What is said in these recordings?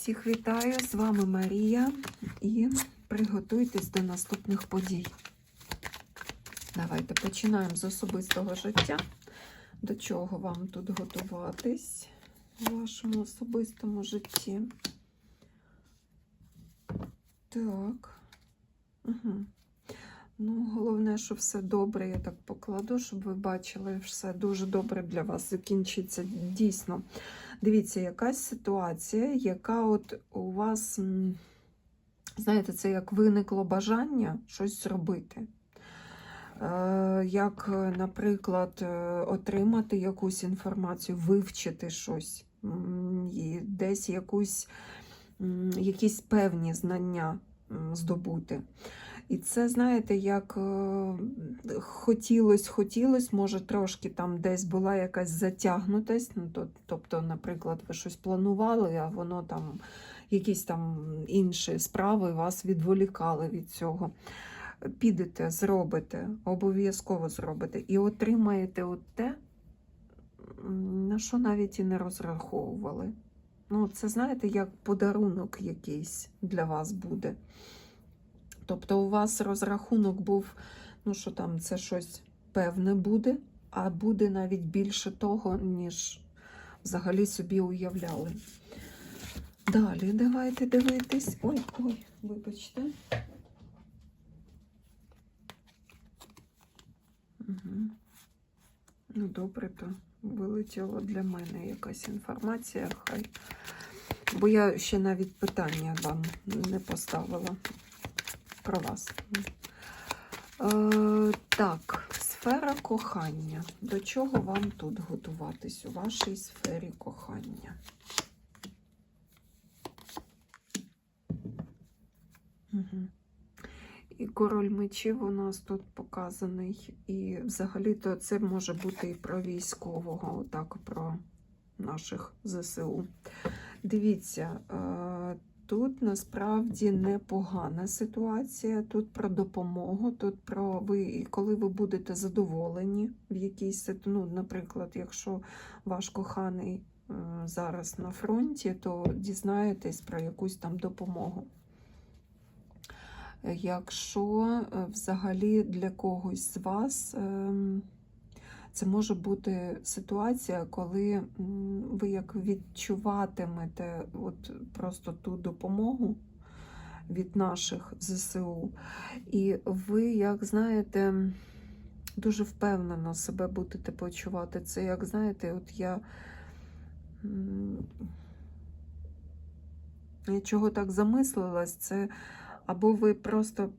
Всіх вітаю! З вами Марія і приготуйтесь до наступних подій. Давайте починаємо з особистого життя. До чого вам тут готуватись у вашому особистому житті? Так. Угу. Ну, головне, що все добре, я так покладу, щоб ви бачили, все дуже добре для вас закінчиться дійсно. Дивіться, якась ситуація, яка от у вас, знаєте, це як виникло бажання щось зробити. Е, Як, наприклад, е, отримати якусь інформацію, вивчити щось, і десь якусь, якісь певні знання здобути. І це, знаєте, як е, хотілось, хотілось, може, трошки там десь була якась затягнутість. Ну, то, тобто, наприклад, ви щось планували, а воно там, якісь там інші справи вас відволікали від цього. Підете, зробите, обов'язково зробите і отримаєте от те, на що навіть і не розраховували. Ну, це, знаєте, як подарунок якийсь для вас буде. Тобто у вас розрахунок був, ну що там, це щось певне буде, а буде навіть більше того, ніж взагалі собі уявляли. Далі давайте дивитись. Ой, ой, вибачте. Угу. Ну, добре, то вилетіла для мене якась інформація, хай. Бо я ще навіть питання вам не поставила про вас. Е, так, сфера кохання. До чого вам тут готуватись у вашій сфері кохання? Угу. І король мечів у нас тут показаний. І взагалі-то це може бути і про військового, отак про наших ЗСУ. Дивіться, е, Тут насправді непогана ситуація. Тут про допомогу, тут про ви, коли ви будете задоволені в якійсь ну, наприклад, якщо ваш коханий зараз на фронті, то дізнаєтесь про якусь там допомогу. Якщо е, взагалі для когось з вас ем, це може бути ситуація, коли ви як відчуватимете от просто ту допомогу від наших ЗСУ, і ви, як знаєте, дуже впевнено себе будете почувати. Це, як знаєте, от я. Я чого так замислилась, це або ви просто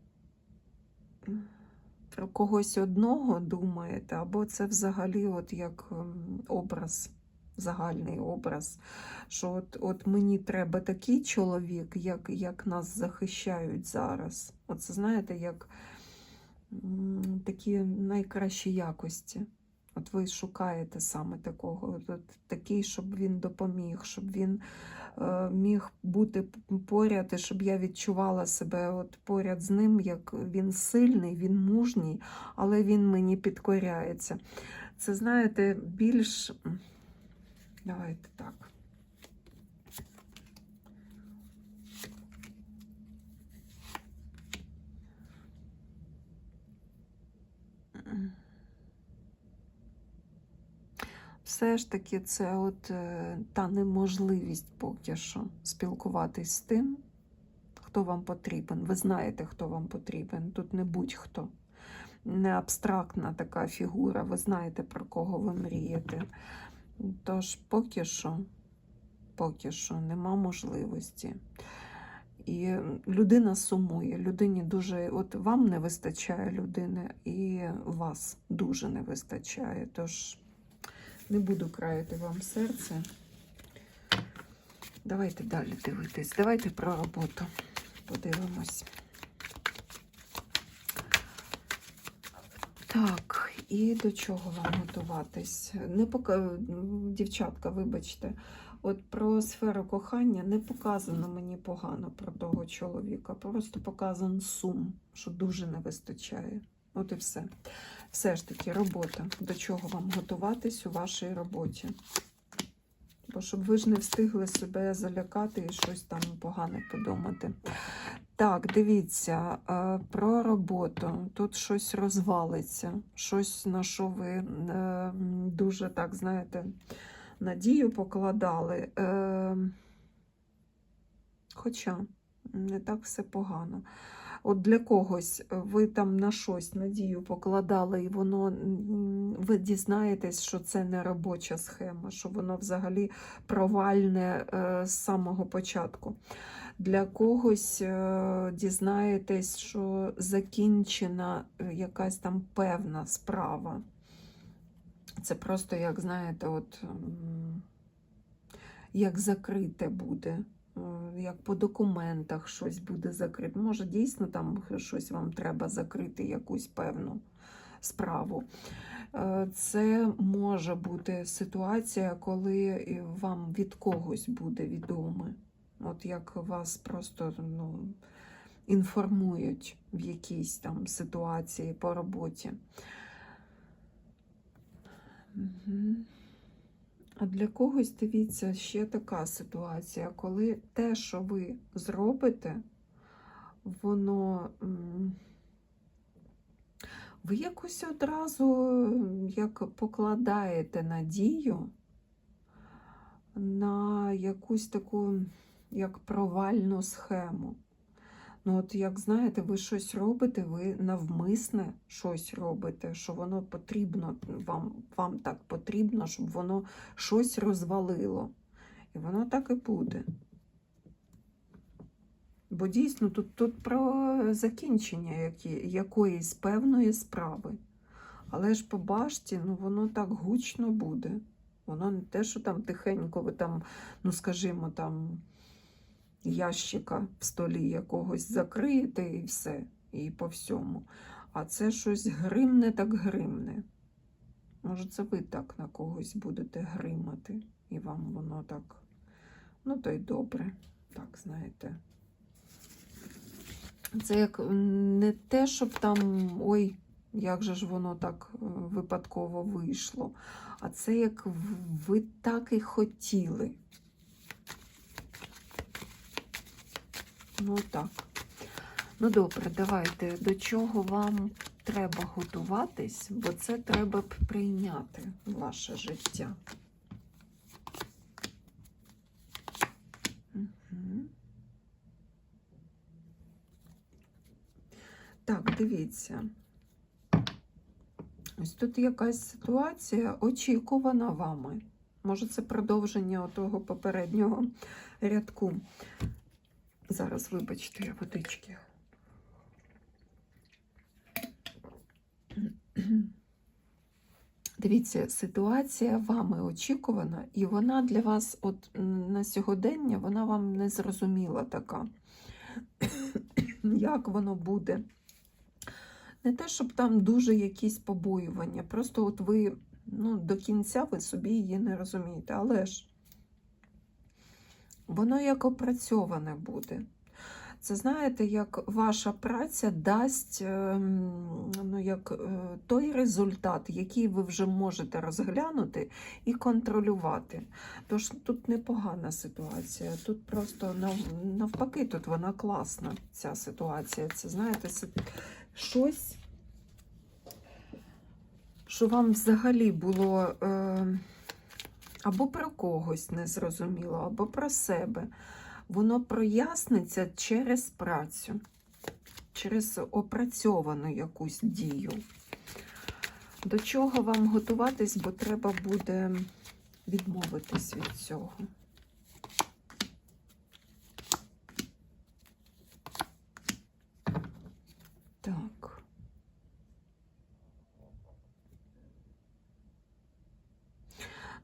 про когось одного думаєте, або це взагалі от як ем, образ, загальний образ, що от, от мені треба такий чоловік, як, як нас захищають зараз. Оце знаєте, як такі найкращі якості. От ви шукаєте саме такого, от, от, такий, щоб він допоміг, щоб він міг бути поряд, і щоб я відчувала себе от поряд з ним, як він сильний, він мужній, але він мені підкоряється. Це, знаєте, більш. Давайте так. Все ж таки, це от е, та неможливість поки що спілкуватись з тим, хто вам потрібен. Ви знаєте, хто вам потрібен. Тут не будь-хто. Не абстрактна така фігура, ви знаєте, про кого ви мрієте. Тож поки що, поки що нема можливості. І людина сумує, людині дуже, от вам не вистачає людини, і вас дуже не вистачає. Тож не буду краяти вам серце. Давайте далі дивитись. Давайте про роботу подивимось. Так, і до чого вам готуватись? Не пока... Дівчатка, вибачте, от про сферу кохання не показано мені погано про того чоловіка. Просто показан сум, що дуже не вистачає. От і все. Все ж таки, робота. До чого вам готуватись у вашій роботі? Бо щоб ви ж не встигли себе залякати і щось там погане подумати. Так, дивіться, е, про роботу. Тут щось розвалиться, щось на що ви е, дуже так, знаєте, надію покладали. Е, Хоча не так все погано. От для когось ви там на щось надію покладали, і воно ви дізнаєтесь, що це не робоча схема, що воно взагалі провальне е, з самого початку. Для когось е, дізнаєтесь, що закінчена е, якась там певна справа. Це просто, як знаєте, от, як закрите буде е, як по документах щось буде закрите. Може, дійсно там щось вам треба закрити, якусь певну справу. Е, Це може бути ситуація, коли вам від когось буде відоме. От як вас просто ну, інформують в якійсь там ситуації по роботі. Мгм. А для когось, дивіться, ще така ситуація, коли те, що ви зробите, воно ви якось одразу як покладаєте надію на якусь таку як провальну схему. Ну, от як знаєте, ви щось робите, ви навмисне щось робите, що воно потрібно, вам, вам так потрібно, щоб воно щось розвалило. І воно так і буде. Бо дійсно тут, тут про закінчення які, якоїсь певної справи. Але ж по башті, ну воно так гучно буде. Воно не те, що там тихенько ви там, ну скажімо, там ящика в столі якогось закриєте і все, і по всьому. А це щось гримне так гримне. Може, це ви так на когось будете гримати, і вам воно так, ну то й добре, так, знаєте. Це як не те, щоб там, ой, як же ж воно так е, випадково вийшло, а це як ви так і хотіли. Ну так. Ну добре, давайте. До чого вам треба готуватись, бо це треба б прийняти ваше життя. Мгм. Так, дивіться. Ось тут якась ситуація очікувана вами. Може, це продовження того попереднього рядку. Зараз, вибачте, я водички. Дивіться, ситуація вами очікувана, і вона для вас, от на сьогодення, вона вам не зрозуміла така. Як воно буде? Не те, щоб там дуже якісь побоювання, просто от ви ну, до кінця ви собі її не розумієте, але ж воно як опрацьоване буде. Це знаєте, як ваша праця дасть ем, ну, як, е, той результат, який ви вже можете розглянути і контролювати. Тож тут непогана ситуація. Тут просто навпаки, тут вона класна, ця ситуація. Це знаєте, це щось, що вам взагалі було е, або про когось незрозуміло, або про себе воно проясниться через працю, через опрацьовану якусь дію. До чого вам готуватись, бо треба буде відмовитись від цього. Так.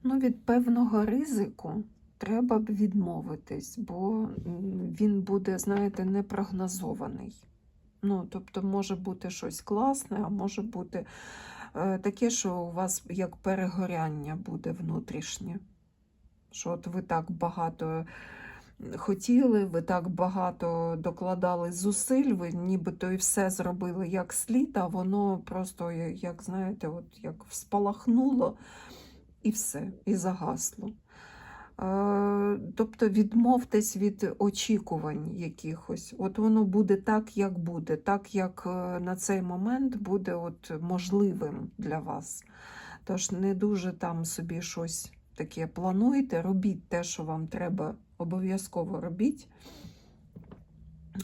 Ну, від певного ризику треба б відмовитись, бо він буде, знаєте, непрогнозований. Ну, тобто, може бути щось класне, а може бути е, таке, що у вас як перегоряння буде внутрішнє. Що от ви так багато хотіли, ви так багато докладали зусиль, ви нібито і все зробили як слід, а воно просто, як знаєте, от як спалахнуло і все, і загасло. Е, Тобто відмовтесь від очікувань якихось. От воно буде так, як буде, так як е, на цей момент буде от можливим для вас. Тож не дуже там собі щось таке плануйте, робіть те, що вам треба, обов'язково робіть.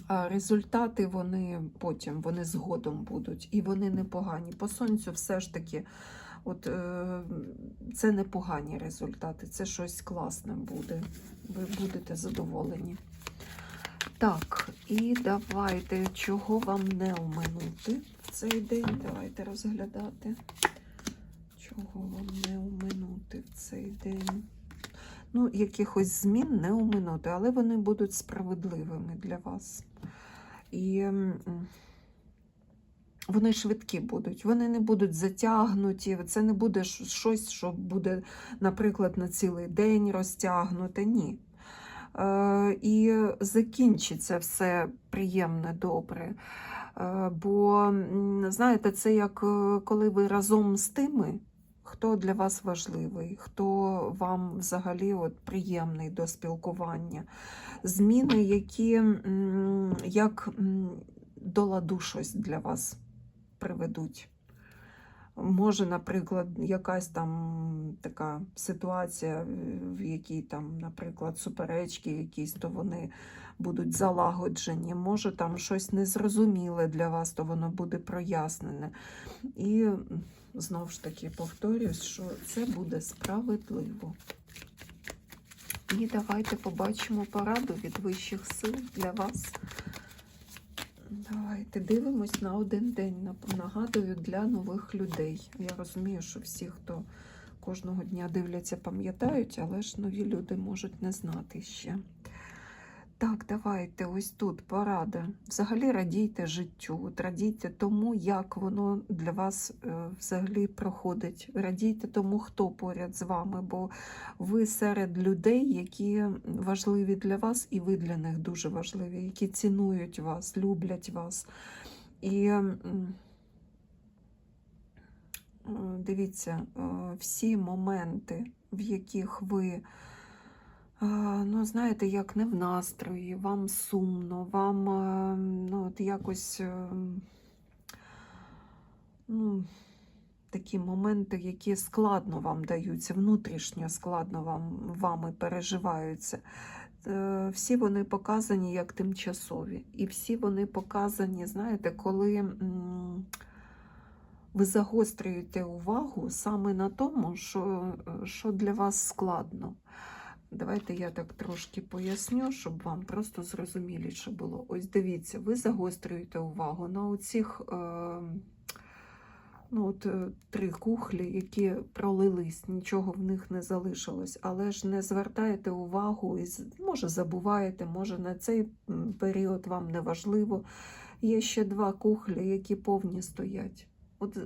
А результати вони потім, вони згодом будуть, і вони непогані. По сонцю все ж таки, от, е, це непогані результати, це щось класне буде. Ви будете задоволені. Так, і давайте, чого вам не оминути в цей день. Давайте розглядати. Чого вам не оминути в цей день? Ну, якихось змін не оминути, але вони будуть справедливими для вас. І вони швидкі будуть, вони не будуть затягнуті. Це не буде щось, що буде, наприклад, на цілий день розтягнуте. Ні. Е, і закінчиться все приємне, добре. Е, бо, знаєте, це як е, коли ви разом з тими, хто для вас важливий, хто вам взагалі от приємний до спілкування. Зміни, які як до ладу щось для вас приведуть. Може, наприклад, якась там така ситуація, в якій там, наприклад, суперечки якісь, то вони будуть залагоджені. Може, там щось незрозуміле для вас, то воно буде прояснене. І знову ж таки повторюсь, що це буде справедливо. І давайте побачимо пораду від вищих сил для вас. Давайте дивимось на один день. Нагадую для нових людей. Я розумію, що всі, хто кожного дня дивляться, пам'ятають, але ж нові люди можуть не знати ще. Так, давайте ось тут порада. Взагалі радійте життю, радійте тому, як воно для вас е, взагалі проходить. Радійте тому, хто поряд з вами, бо ви серед людей, які важливі для вас, і ви для них дуже важливі, які цінують вас, люблять вас. І дивіться, е, всі моменти, в яких ви. Ну, знаєте, як не в настрої, вам сумно, вам е, ну, от якось е, ну, такі моменти, які складно вам даються, внутрішньо складно вам, вами переживаються. Е, Всі вони показані як тимчасові. І всі вони показані, знаєте, коли ви загострюєте увагу саме на тому, що, е, що для вас складно. Давайте я так трошки поясню, щоб вам просто зрозуміліше було. Ось дивіться, ви загострюєте увагу на оцих е, ну, от, е, три кухлі, які пролились, нічого в них не залишилось, але ж не звертаєте увагу, і може забуваєте, може на цей період вам не важливо. Є ще два кухлі, які повні стоять. От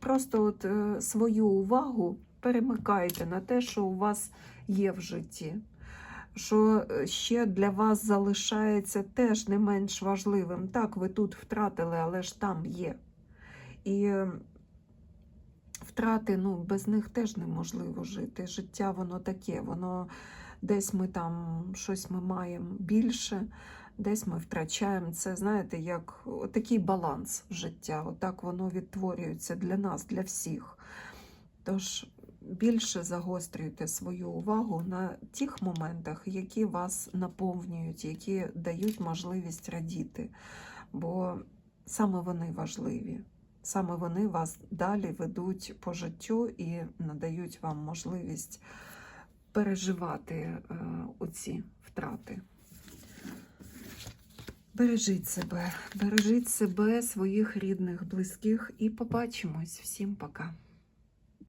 просто от, е, свою увагу перемикайте на те, що у вас є в житті, що е, ще для вас залишається теж не менш важливим. Так, ви тут втратили, але ж там є. І втрати, ну, без них теж неможливо жити. Життя воно таке, воно десь ми там щось ми маємо більше, десь ми втрачаємо. Це, знаєте, як такий баланс життя. Отак воно відтворюється для нас, для всіх. Тож більше загострюйте свою увагу на тих моментах, які вас наповнюють, які дають можливість радіти. Бо саме вони важливі. Саме вони вас далі ведуть по життю і надають вам можливість переживати е, оці втрати. Бережіть себе, бережіть себе, своїх рідних, близьких, і побачимось. Всім пока.